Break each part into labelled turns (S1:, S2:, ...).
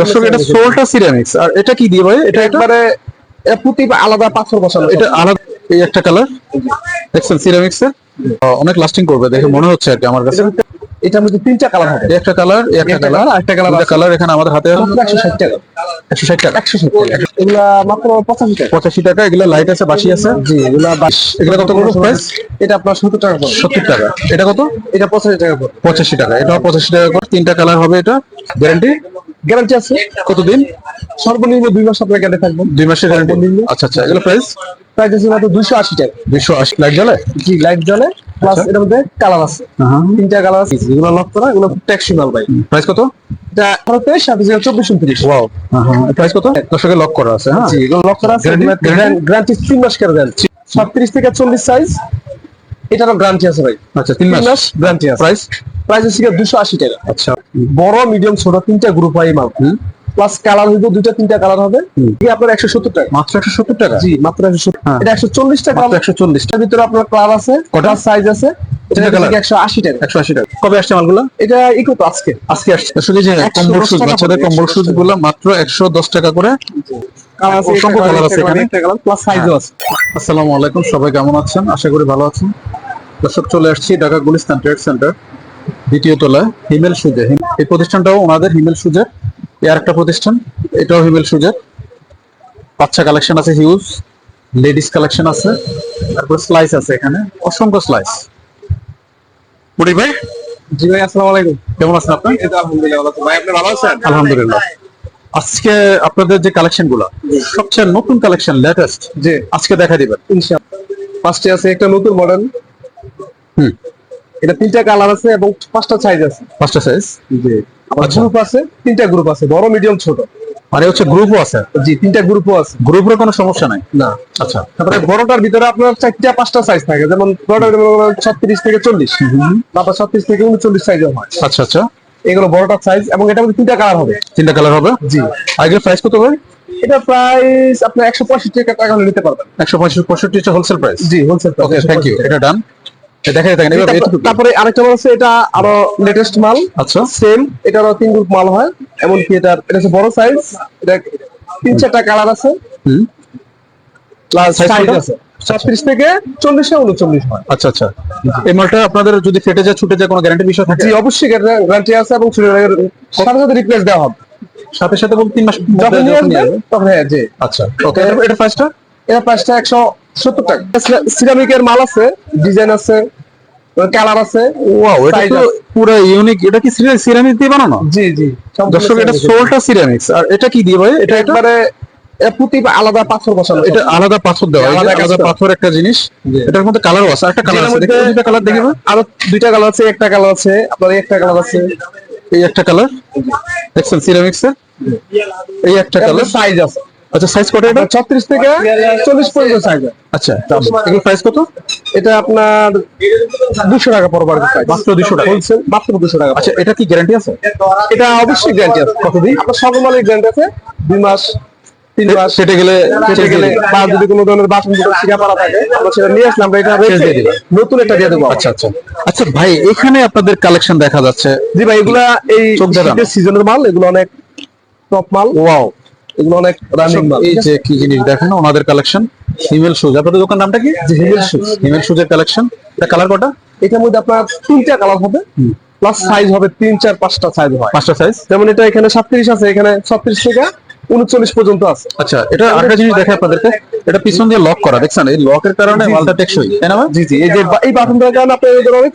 S1: দর্শক এটা সোলটা সিরামিক্স আর এটা কি দিয়ে ভাই? এটা
S2: একবারে আলাদা পাথর বসানো।
S1: এটা আলাদা এই একটা কালার দেখছেন সিরামিক্স অনেক লাস্টিং করবে দেখে মনে হচ্ছে আর কি আমার কাছে।
S2: এটার মধ্যে তিনটা কালার হবে।
S1: একটা কালার একটা
S2: একটা
S1: কালার
S2: colour
S1: দুটা
S2: আছে।
S1: কালার এখানে আমাদের হাতে
S2: একশো ষাট টাকা।
S1: একশো ষাট টাকা।
S2: একশো ষাট টাকা। এগুলা মাত্র পঁচাশি টাকা।
S1: পঁচাশি টাকা এগুলো লাইট আছে বাসি আছে?
S2: জি এগুলা বাস
S1: এগুলো কত করে প্রাইস
S2: এটা আপনার সত্তর টাকা পড়বে।
S1: সত্তর টাকা। এটা কত?
S2: এটা পঁচাশি টাকা পড়বে।
S1: পঁচাশি টাকা। এটা পঁচাশি টাকা করে তিনটা কালার হবে এটা। গ্যারান্টি
S2: গ্যারান্টি আছে?
S1: কতদিন?
S2: সর্বনিম্ন দুই মাস আপনার গ্যারান্টি থাকবে।
S1: দুই মাসের গ্যারান্টি আচ্ছা আচ্ছা এগুলো প্রাইস
S2: প্রাইস আছে মাত্র দুইশো আশি টাকা।
S1: দুইশো আশি লাইট জ্বলে?
S2: জি লাইট জ্বলে প্লাস
S1: আচ্ছা।
S2: এটার মধ্যে কালার আছে। তিনটা কালার আছে। এগুলো লক করা এগুলো ট্যাক্সি মাল ভাই।
S1: প্রাইস কত?
S2: এটা ভারতে সাথে ছিল চব্বিশ উনত্রিশ।
S1: ওয়াও প্রাইস কত? লক করা আছে হ্যাঁ।
S2: জি এগুলো লক করা আছে? গ্যারান্টি তিন মাস ছত্রিশ থেকে চল্লিশ সাইজ এটারও গ্যারান্টি আছে ভাই।
S1: আচ্ছা তিন মাস
S2: গ্যারান্টি আছে।
S1: প্রাইস
S2: প্রাইস আছে দুশো আশি টাকা।
S1: আচ্ছা।
S2: বড় মিডিয়াম ছোট তিনটা গ্রুপ হয় মাল। প্লাস কালার হইব দুইটা তিনটা কালার হবে। আপনার একশো সত্তর টাকা।
S1: মাত্র একশো সত্তর টাকা?
S2: জি মাত্র একশো সত্তর।
S1: হ্যাঁ।
S2: এটা একশো চল্লিশ টাকা।
S1: একশো
S2: ভিতরে আপনার কালার আছে কটা? সাইজ আছে। এটা একশো আশি টাকা।
S1: একশো আশি টাকা। কবে আসছে মালগুলো?
S2: এটা ইকো তো আজকে।
S1: আজকে আসছে। আসলে যে
S2: 110
S1: কম্বল শুজ বাচ্চাদের কম্বল শুজগুলো মাত্র একশো দশ টাকা করে। অসংখ্য colour আছে এখানে।
S2: প্লাস সাইজও আছে।
S1: আসসালামু আলাইকুম সবাই কেমন আছেন? আশা করি ভালো আছেন। দর্শক চলে আসছি ঢাকা গুলিস্তান ট্রেড সেন্টার দ্বিতীয় তলায় হিমেল সুজে। এই প্রতিষ্ঠানটাও ওনাদের হিমেল সুজের এই আরেকটা প্রতিষ্ঠান এটাও হিমেল সুজের। বাচ্চা কালেকশন আছে হিউজ। লেডিস কালেকশন আছে তারপর স্লাইস আছে এখানে অসংখ্য স্লাইস। বুড়ি ভাই?
S2: জি ভাই আসসালামু আলাইকুম।
S1: কেমন আছেন আপনি?
S2: আলহামদুলিল্লাহ। ভাই আপনি ভালো আছেন?
S1: আলহামদুলিল্লাহ। আজকে আপনাদের যে কালেকশনগুলো সবচেয়ে নতুন কালেকশন লেটেস্ট
S2: যে
S1: আজকে দেখা দিবেন।
S2: ইনশাআল্লাহ। ফার্স্টে আছে একটা নতুন মডেল
S1: হুম।
S2: এটা তিনটা কালার আছে এবং পাঁচটা সাইজ আছে।
S1: পাঁচটা সাইজ
S2: জি। আবার
S1: আচ্ছা।
S2: গ্রুপ আছে তিনটা গ্রুপ আছে বড় মিডিয়াম ছোট।
S1: মানে হচ্ছে গ্রুপও আছে?
S2: জি তিনটা গ্রুপও আছে।
S1: গ্রুপের কোনো সমস্যা নাই?
S2: না।
S1: আচ্ছা।
S2: তারপরে বড়টার ভিতরে আপনার চারটা পাঁচটা সাইজ থাকে। যেমন বড়টার ছত্রিশ থেকে চল্লিশ। তারপর ছত্রিশ থেকে উনচল্লিশ সাইজও হয়।
S1: আচ্ছা আচ্ছা।
S2: এগুলো বড়টার সাইজ এবং এটার মধ্যে তিনটা কালার হবে।
S1: তিনটা কালার হবে?
S2: জি।
S1: আগে প্রাইস কত ভাই?
S2: এটা প্রাইস আপনি একশো পঁয়ষট্টি টাকা নিতে পারবেন।
S1: একশো পঁয়ষট্টি পঁয়ষট্টি হচ্ছে হোলসেল প্রাইস
S2: জি হোলসেল
S1: ওকে থ্যাংক ইউ এটা ডান দেখাই থাকেন এবার
S2: তারপরে আরেকটা মাল আছে এটা আরও লেটেস্ট মাল।
S1: আচ্ছা।
S2: সেম এটারও তিন গ্রুপ মাল হয় এমনকি এটা এটা হচ্ছে বড় সাইজ এটা তিন চারটা কালার আছে।
S1: হুম।
S2: প্লাস সাইজ আছে। ছত্রিশ থেকে চল্লিশে উনচল্লিশ হয়।
S1: আচ্ছা আচ্ছা। এই মালটা আপনাদের যদি ফেটে যায় ছুটে যায় কোনো গ্যারান্টি বিষয় থাকে?
S2: জি অবশ্যই গ্যারান্টি আছে এবং চুলের সাথে সাথে রিপ্লেস দেওয়া হবে।
S1: সাথে সাথে বলতে তিন মাস
S2: যখন নিয়ে আসবেন তখন হ্যাঁ জি।
S1: আচ্ছা ওকে এটা প্রাইসটা
S2: এটা প্রাইসটা একশো সত্তর টাকা। সিরামিকের মাল আছে ডিজাইন আছে কালার আছে
S1: ওয়াও এটা তো পুরো ইউনিক এটা কি সিরামিক দিয়ে বানানো?
S2: জি জি
S1: দর্শক এটা সোলটা সিরামিক্স আর এটা কি দিয়ে ভাই? এটা
S2: একবারে প্রতি আলাদা পাথর বসানো।
S1: এটা আলাদা পাথর দেওয়া
S2: আলাদা
S1: আলাদা পাথর। একটা জিনিস। এটার মধ্যে কালারও আছে। একটা কালার আছে। দুইটা কালার দেখি।
S2: আরও দুইটা কালার আছে একটা কালার আছে আপনার একটা কালার আছে।
S1: এই একটা কালার দেখছেন সিরামিক্স এই একটা কালার
S2: সাইজ আছে।
S1: আচ্ছা সাইজ কত এটা?
S2: ছত্রিশ থেকে চল্লিশ পর্যন্ত সাইজ
S1: আচ্ছা প্রাইস কত?
S2: এটা আপনার দুশো টাকা পড়বে আর কি
S1: মাত্র 200 টাকা।
S2: Wholesale মাত্র দুশো টাকা
S1: আচ্ছা এটা কি গ্যারান্টি আছে?
S2: এটা অবশ্যই গ্যারান্টি আছে। কতদিন? আপনার সর্বমালিক গ্যারান্টি আছে দুই মাস তিন মাস।
S1: কেটে গেলে
S2: গেলে বা যদি কোনো ধরনের বাসন শিকা পালা থাকে আমরা সেটা নিয়ে আসলাম আমরা এটা রেখে
S1: দিয়ে দিবেন।
S2: নতুন একটা দিয়ে দেবো
S1: আচ্ছা আচ্ছা। আচ্ছা ভাই এখানে আপনাদের কালেকশন দেখা যাচ্ছে।
S2: জি ভাই এগুলা এই। সিজনের মাল এগুলো অনেক টপ মাল।
S1: ওয়াও
S2: এগুলো অনেক রানিং মাল।
S1: এই যে কি জিনিস দেখেন ওনাদের কালেকশন হিমেল শুজ আপনাদের দোকান নামটা কি?
S2: হিমেল।
S1: হিমেল শুজের কালেকশন এটা কালার কটা?
S2: এটার মধ্যে আপনার তিনটা কালার হবে প্লাস সাইজ হবে তিন চার পাঁচটা সাইজ হয়।
S1: পাঁচটা সাইজ
S2: যেমন এটা এখানে সাতত্রিশ আছে এখানে ছত্রিশ থেকে উনচল্লিশ পর্যন্ত আছে।
S1: আচ্ছা এটা আরেকটা জিনিস দেখে আপনাদেরকে। এটা পিছন দিয়ে লক করা দেখছেন? এই লকের কারণে মালটা টেকসই তাই না?
S2: জি জি। এই যে এই বাটনটার কারণে আপনি এদের অনেক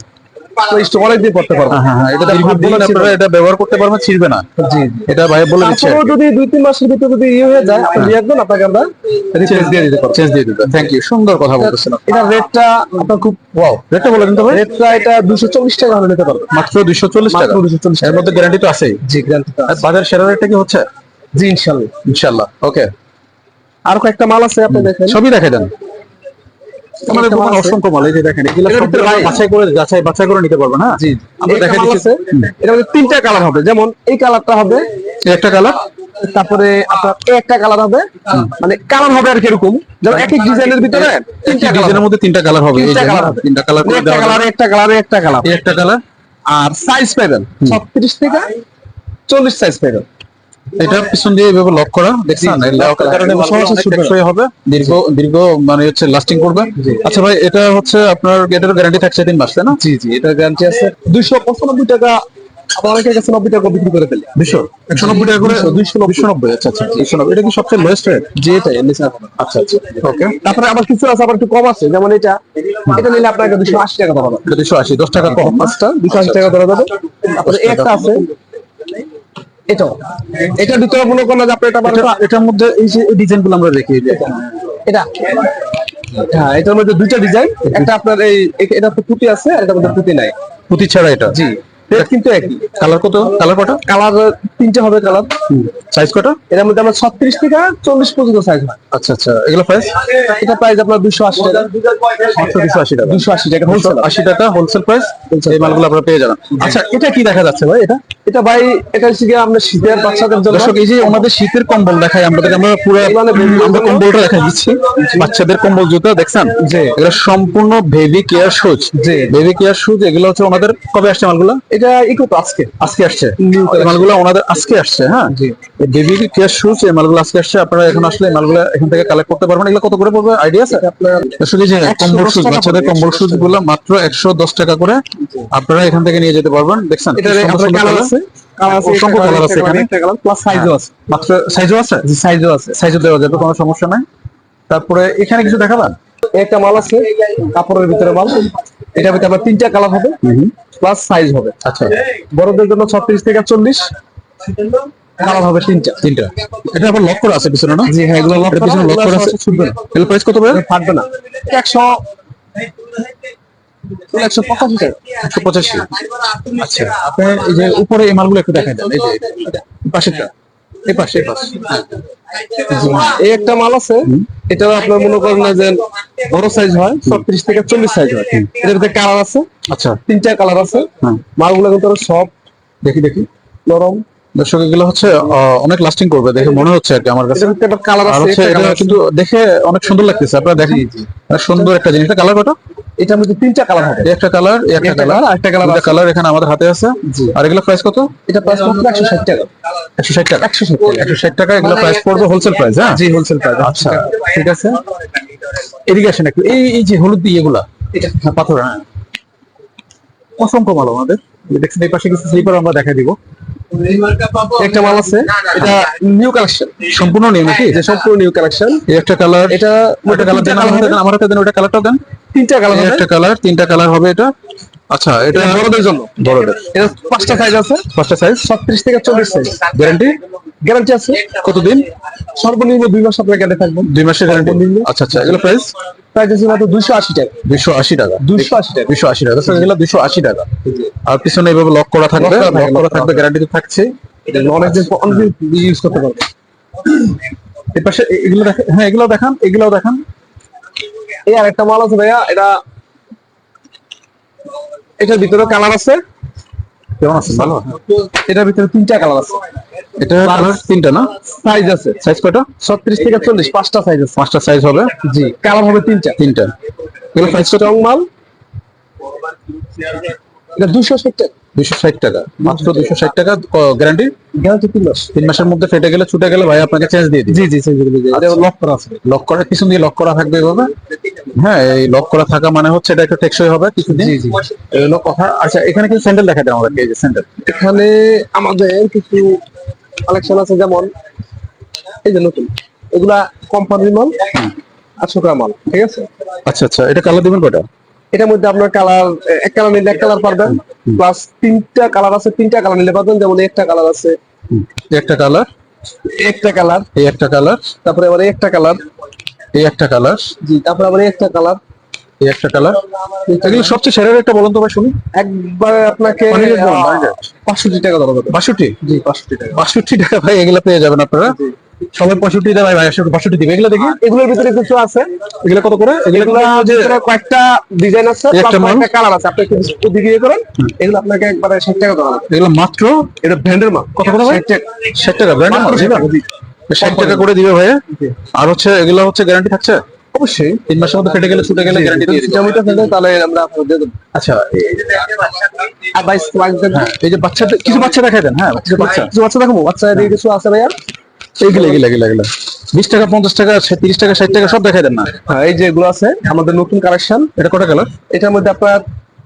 S2: করতে পারবেন
S1: হ্যাঁ হ্যাঁ এটা দীর্ঘদিন আপনারা এটা ব্যবহার করতে পারবেন ছিড়বে না।
S2: জি।
S1: এটা ভাই বলে দিচ্ছে
S2: যদি দুই তিন মাসের ভিতরে যদি ইয়ে হয়ে যায় আপনি নিয়ে আপনাকে আমরা রিপ্লেস দিয়ে দিতে পারব।
S1: চেঞ্জ দিয়ে দিবে থ্যাংক ইউ সুন্দর কথা বলতেছেন
S2: এটা রেটটা আপনার খুব
S1: ওয়াও রেটটা বলে দিন তো ভাই।
S2: রেটটা এটা দুশো চল্লিশ টাকা হলে নিতে
S1: মাত্র দুইশো চল্লিশ টাকা।
S2: মাত্র 240
S1: এর মধ্যে গ্যারান্টি তো আছেই।
S2: জি গ্যারান্টি
S1: আর বাজার সেরা রেটটা কি হচ্ছে?
S2: জি
S1: ওকে
S2: আর কয়েকটা মাল আছে আপনি দেখেন।
S1: সবই দেখে দেন। আমাদের দোকানে অসংখ্য মাল এই যে দেখেন এগুলো বাছাই করে যাচাই বাছাই করে নিতে পারবেন হ্যাঁ
S2: জি
S1: আমরা দেখা দিচ্ছি
S2: এটা মধ্যে তিনটা কালার হবে। যেমন এই কালারটা হবে
S1: একটা কালার।
S2: তারপরে আপনার একটা কালার হবে। মানে কালার হবে আর কীরকম যেমন এক এক ডিজাইনের ভিতরে তিনটা
S1: ডিজাইনের মধ্যে তিনটা কালার হবে। এই
S2: তিনটা কালার
S1: তিনটা কালার
S2: একটা কালার একটা কালার একটা কালার।
S1: একটা কালার।
S2: আর সাইজ পাবেন ছত্রিশ থেকে চল্লিশ সাইজ পাবেন
S1: এটা পিছন দিয়ে এভাবে লক করা দেখছেন টেকসই হবে। দীর্ঘ দীর্ঘ মানে হচ্ছে লাস্টিং করবে। আচ্ছা ভাই এটা হচ্ছে আপনার এটার গ্যারান্টি থাকছে তিন মাস তাই না?
S2: জি জি এটা গ্যারান্টি আছে। দুইশো পঁচানব্বই টাকা আবার অনেকের কাছে নব্বই টাকা বিক্রি করে ফেলে।
S1: দুশো একশো নব্বই টাকা করে?
S2: দুইশো
S1: দুশো নব্বই। আচ্ছা আচ্ছা দুশো নব্বই। এটা কি সবচেয়ে লোয়েস্ট রেট
S2: জি এটা
S1: আচ্ছা আচ্ছা। ওকে
S2: তারপরে আবার কিছু আছে আবার একটু কম আছে। যেমন এটা এটা নিলে আপনাকে দুশো আশি টাকা
S1: দুশো আশি দশ টাকা কম।
S2: পাঁচটা দুশো আশি টাকা যাবে। তারপরে একটা আছে এটাও। এটার ভিতরে মনে করেন যে আপনি এটা
S1: এটা- এটার মধ্যে এই যে ডিজাইনগুলো আমরা দেখি
S2: এটা। হ্যাঁ এটার মধ্যে দুইটা ডিজাইন একটা আপনার এই এটা তো পুঁতি আছে আর এটার মধ্যে পুঁতি নাই।
S1: পুঁতি ছাড়া এটা।
S2: জি। রেট কিন্তু একই।
S1: কালার কত? কালার কটা?
S2: কালার তিনটে হবে কালার
S1: সাইজ কটা?
S2: এটার মধ্যে আমার ছত্রিশ থেকে চল্লিশ পর্যন্ত সাইজ হয়।
S1: আচ্ছা আচ্ছা। এগুলো প্রাইস
S2: এটা প্রাইস আপনার দুশো আশি টাকা।
S1: দুশো আশি টাকা।
S2: দুশো আশি টাকা হোলসেল
S1: আশি টাকা হোলসেল প্রাইস এই মালগুলো আপনারা পেয়ে যাবেন। আচ্ছা এটা কি দেখা যাচ্ছে ভাই এটা?
S2: এটা ভাই এটা হচ্ছে গিয়ে আমরা শীতের বাচ্চাদের জন্য
S1: দর্শক এই যে আমাদের শীতের কম্বল দেখাই আমাদের আমরা পুরো আমরা কম্বলটা দেখা দিচ্ছি। বাচ্চাদের কম্বল জুতো দেখছেন?
S2: যে
S1: এগুলো সম্পূর্ণ বেবি কেয়ার শুজ
S2: জি।
S1: বেবি কেয়ার শুজ এগুলো হচ্ছে আমাদের কবে আসছে মালগুলো?
S2: এটা ইকো তো আজকে
S1: আজকে আসছে। মালগুলো ওনাদের আজকে আসছে হ্যাঁ?
S2: জি।
S1: বেবি কেয়ার শুজ এই মালগুলো আজকে আসছে আপনারা এখন আসলে মালগুলো এখান থেকে কালেক্ট করতে পারবেন। এগুলো কত করে পড়বে? আইডিয়া আছে? এই যে কম্বল শুজ বাচ্চাদের কম্বল শুজগুলো মাত্র একশো দশ টাকা করে আপনারা এখান থেকে নিয়ে যেতে পারবেন। দেখছেন
S2: এটা কালার আছে?
S1: অসংখ্য কালার আছে এখানে।
S2: প্লাস সাইজও আছে।
S1: মাত্র সাইজও আছে?
S2: জি সাইজও আছে।
S1: সাইজও দেওয়া যাবে কোনো সমস্যা নাই। তারপরে এখানে কিছু দেখাবেন?
S2: একটা মাল আছে কাপড়ের ভিতরে মাল। এটা ভিতরে আবার তিনটা কালার হবে। প্লাস সাইজ হবে।
S1: আচ্ছা।
S2: বড়দের জন্য ছত্রিশ থেকে চল্লিশ। কালার হবে তিনটা।
S1: তিনটা। এটা আবার লক করা আছে পিছনে না?
S2: জি হ্যাঁ এগুলো লক
S1: এটার পিছনে লক করা আছে।
S2: ছুটবে না
S1: এর প্রাইস কত ভাই?
S2: ফাটবে না। একশো একশো পঁচাশি টাকা।
S1: একশো পঁচাশি। আচ্ছা আপনি এই যে উপরে এই মালগুলো একটু দেখাই দেন। এই যে পাশেরটা। পাশে এই পাশে।
S2: এই একটা মাল আছে। এটা আপনার মনে করেন না যে বড় সাইজ হয় ছত্রিশ থেকে চল্লিশ সাইজ হয়। এটার ভিতরে কালার আছে
S1: আচ্ছা।
S2: তিনটা কালার আছে।
S1: হ্যাঁ।
S2: মালগুলো কিন্তু সব
S1: দেখি দেখি।
S2: নরম।
S1: দর্শক এগুলো হচ্ছে অনেক লাস্টিং করবে দেখে মনে হচ্ছে আর কি আমার কাছে।
S2: একটা কালার আছে
S1: এটা কিন্তু দেখে অনেক সুন্দর লাগতেছে আপনারা দেখেন। সুন্দর একটা জিনিস। কালার কত?
S2: এটার মধ্যে তিনটা কালার হবে।
S1: একটা কালার একটা
S2: একটা
S1: কালার
S2: colour
S1: দুইটা
S2: আছে।
S1: কালার এখানে আমাদের হাতে আছে। আর এগুলো প্রাইস কত?
S2: এটা প্রাইস একশো ষাট টাকা।
S1: একশো ষাট টাকা।
S2: একশো ষাট টাকা।
S1: একশো ষাট টাকা এগুলো প্রাইস পড়বে হোলসেল প্রাইস হ্যাঁ?
S2: জি হোলসেল প্রাইস
S1: আচ্ছা। ঠিক আছে। এদিকে আসেন একটু এই এই যে হলুদ দিয়ে এগুলা
S2: এটা
S1: হ্যাঁ পাথর হ্যাঁ। অসংখ্য ভালো আমাদের। দেখছেন এই পাশে কিছু স্লিপার আমরা দেখা দিব।
S2: একটা মাল আছে এটা নিউ কালেকশন
S1: সম্পূর্ণ নিউ নাকি?
S2: যে সম্পূর্ণ নিউ কালেকশন
S1: একটা কালার
S2: এটা
S1: ওটা কালার দেন আমার হাতে দেন, ওটা কালারটা দেন।
S2: তিনটা কালার
S1: একটা কালার তিনটা কালার হবে এটা। আচ্ছা এটা
S2: বড়দের জন্য।
S1: বড়দের।
S2: এটা পাঁচটা সাইজ আছে।
S1: পাঁচটা সাইজ
S2: ছত্রিশ থেকে চল্লিশ সাইজ
S1: গ্যারান্টি
S2: গ্যারান্টি আছে।
S1: কতদিন?
S2: সর্বনিম্ন দুই মাস আপনার গ্যারান্টি থাকবে।
S1: দুই মাসের গ্যারান্টি আচ্ছা আচ্ছা এগুলো প্রাইস
S2: প্রাইস আছে মাত্র দুইশো আশি টাকা।
S1: দুইশো আশি টাকা।
S2: দুইশো আশি টাকা।
S1: দুইশো আশি টাকা। এগুলো দুইশো আশি টাকা। আর পিছনে এইভাবে লক করা থাকবে। লক করা থাকবে। গ্যারান্টি তো থাকছে।
S2: অনেকদিন অনেকদিন ইউজ করতে পারবে।
S1: এর পাশে এগুলো দেখেন হ্যাঁ এগুলো দেখান এগুলো দেখান।
S2: এই আর একটা মাল আছে ভাইয়া এটা এটার ভিতরে কালার আছে?
S1: কেমন আছে? ভালো?
S2: এটার ভিতরে তিনটা কালার আছে।
S1: এটা কালার তিনটা না?
S2: সাইজ আছে।
S1: সাইজ কয়টা?
S2: ছত্রিশ থেকে চল্লিশ পাঁচটা সাইজ আছে।
S1: পাঁচটা সাইজ হবে?
S2: জি কালার হবে তিনটা।
S1: তিনটা। এগুলো সাইজ কত?
S2: মাল এটা দুশো ষাট টাকা।
S1: দুইশো ষাট টাকা। মাত্র দুইশো ষাট টাকা গ্যারান্টি
S2: গ্যারান্টি তিন মাস।
S1: তিন মাসের মধ্যে ফেটে গেলে ছুটে গেলে ভাই আপনাকে চেঞ্জ দিয়ে দিই
S2: জি লক করা আছে।
S1: লক করা পিছন দিয়ে লক করা থাকবে এভাবে? হ্যাঁ এই লক করা থাকা মানে হচ্ছে এটা একটা টেকসই হবে কিছুদিন।
S2: জি, জি।
S1: এই কথা আচ্ছা এখানে কিছু স্যান্ডেল দেখা দেয় আমাদেরকে এই যে স্যান্ডেল
S2: এখানে আমাদের কিছু কালেকশন আছে যেমন এই যে নতুন। এগুলা কোম্পানির মাল গ্রাম মাল ঠিক আছে?
S1: আচ্ছা আচ্ছা। এটা কালার দিবেন কয়টা?
S2: এটার মধ্যে আপনার কালার এক কালার নিলে এক কালার পারবেন প্লাস তিনটা কালার আছে তিনটা কালার নিলে পারবেন যেমন একটা কালার আছে।
S1: একটা কালার
S2: একটা কালার
S1: এই একটা কালার
S2: তারপরে আবার একটা কালার
S1: এই একটা কালার
S2: জি তারপরে আবার একটা কালার
S1: এই একটা কালার এগুলো সবচেয়ে সেরার একটা বলুন তো ভাই শুনি।
S2: একবার আপনাকে। পাঁচষট্টি টাকা দেওয়া যাবে।
S1: বাষট্টি?
S2: জি পাঁচষট্টি টাকা।
S1: বাষট্টি টাকা ভাই এগুলো পেয়ে যাবেন আপনারা। সবাই পঁয়ষট্টি দেয় ভাই বাষট্টি দিবে। এগুলো দেখি
S2: এগুলোর ভিতরে কিছু আছে?
S1: এগুলো কত করে? এগুলো
S2: কয়েকটা ডিজাইন আছে
S1: একটা
S2: কালার আছে। আপনি একটু ইয়ে করেন এগুলো আপনাকে একবারে ষাট টাকা দেওয়া
S1: এগুলো মাত্র
S2: এটা ব্র্যান্ডের মাল।
S1: কত করে ভাই?
S2: ষাট টাকা। মাত্র ষাট টাকা,
S1: করে। দিবে ভাই। আর হচ্ছে এগুলো হচ্ছে গ্যারান্টি থাকছে?
S2: অবশ্যই।
S1: তিন মাসের মধ্যে ফেটে গেলে ছুটে গেলে গ্যারান্টি দিয়ে
S2: তাহলে আমরা দিয়ে দেবো।
S1: আচ্ছা
S2: আর
S1: হ্যাঁ এই যে বাচ্চাদের কিছু বাচ্চা দেখাই দেন। হ্যাঁ কিছু বাচ্চা।
S2: কিছু বাচ্চা দেখাবো? বাচ্চা কিছু আছে ভাইয়া?
S1: এইগুলো এগুলো এগুলো এগুলো বিশ টাকা পঞ্চাশ টাকা তিরিশ টাকা ষাট টাকা সব দেখাই দেন না।
S2: হ্যাঁ এই যে এগুলো আছে আমাদের নতুন কালেকশন
S1: এটা কটা কালার
S2: এটার মধ্যে আপনার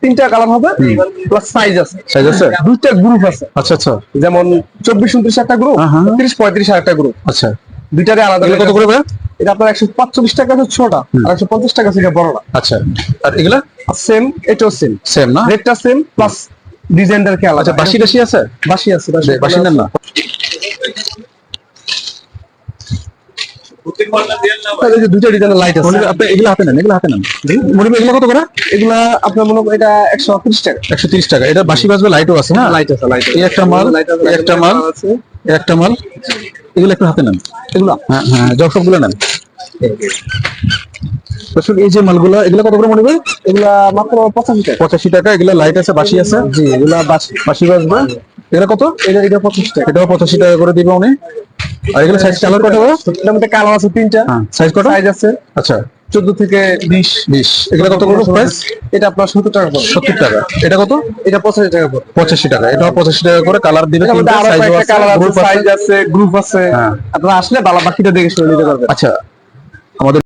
S2: তিনটা কালার হবে প্লাস সাইজ আছে।
S1: সাইজ আছে?
S2: দুইটা গ্রুপ আছে।
S1: আচ্ছা আচ্ছা।
S2: যেমন চব্বিশ উনত্রিশ একটা গ্রুপ। তিরিশ পঁয়ত্রিশ একটা গ্রুপ
S1: আচ্ছা।
S2: দুইটারে আলাদা
S1: কত করে
S2: এটা আপনার একশো পাঁচচল্লিশ টাকা আছে ছোটটা আর একশো পঞ্চাশ টাকা আছে বড়টা
S1: আচ্ছা। আর এগুলা?
S2: সেম এটাও সেম
S1: সেম না?
S2: রেটটা সেম প্লাস ডিজাইনটার কি আলাদা।
S1: আচ্ছা বাসি টাসি আছে?
S2: বাসি আছে বাসি
S1: বাসি নেন না
S2: তাহলে এই যে দুইটা ডিজাইনের লাইট আছে
S1: আপনি এগুলো হাতে নেন এগুলো হাতে নেন। মনির এগুলো কত করে?
S2: এগুলা আপনার মনে করেন এটা একশো তিরিশ টাকা।
S1: একশো তিরিশ টাকা। এটা বাসি বাজবে লাইটও আছে হ্যাঁ
S2: লাইট আছে লাইট
S1: এই একটা মাল এই একটা মাল এই একটা মাল এগুলো একটু হাতে নেন।
S2: এগুলা?
S1: হ্যাঁ হ্যাঁ জব সবগুলো নেন। দর্শক এই যে মালগুলো এগুলো কত করে মনে
S2: এগুলা মাত্র পঁচাশি টাকা।
S1: পঁচাশি টাকা এগুলো লাইট আছে বাসি আছে।
S2: জি এগুলা বাসি
S1: বাসি বাজবে। এগুলো কত?
S2: এটা এটা পঁচিশ টাকা।
S1: এটাও পঁচাশি টাকা করে দিবে উনি। আর এগুলো সাইজ কালার কত
S2: এটার মধ্যে কালার আছে তিনটা।
S1: সাইজ কত
S2: সাইজ আছে
S1: আচ্ছা।
S2: চোদ্দ থেকে বিশ।
S1: বিশ। এগুলো কত করে প্রাইস
S2: এটা আপনার সত্তর টাকা
S1: সত্তর টাকা। এটা কত?
S2: এটা পঁচাশি টাকা পড়বে
S1: পঁচাশি টাকা। এটা পঁচাশি টাকা করে কালার আছে
S2: সাইজ আছে গ্রুপ আছে।
S1: হ্যাঁ।
S2: আপনারা আসলে বালা বাকিটা দেখে শুনে নিতে পারবেন।
S1: আচ্ছা। আমাদের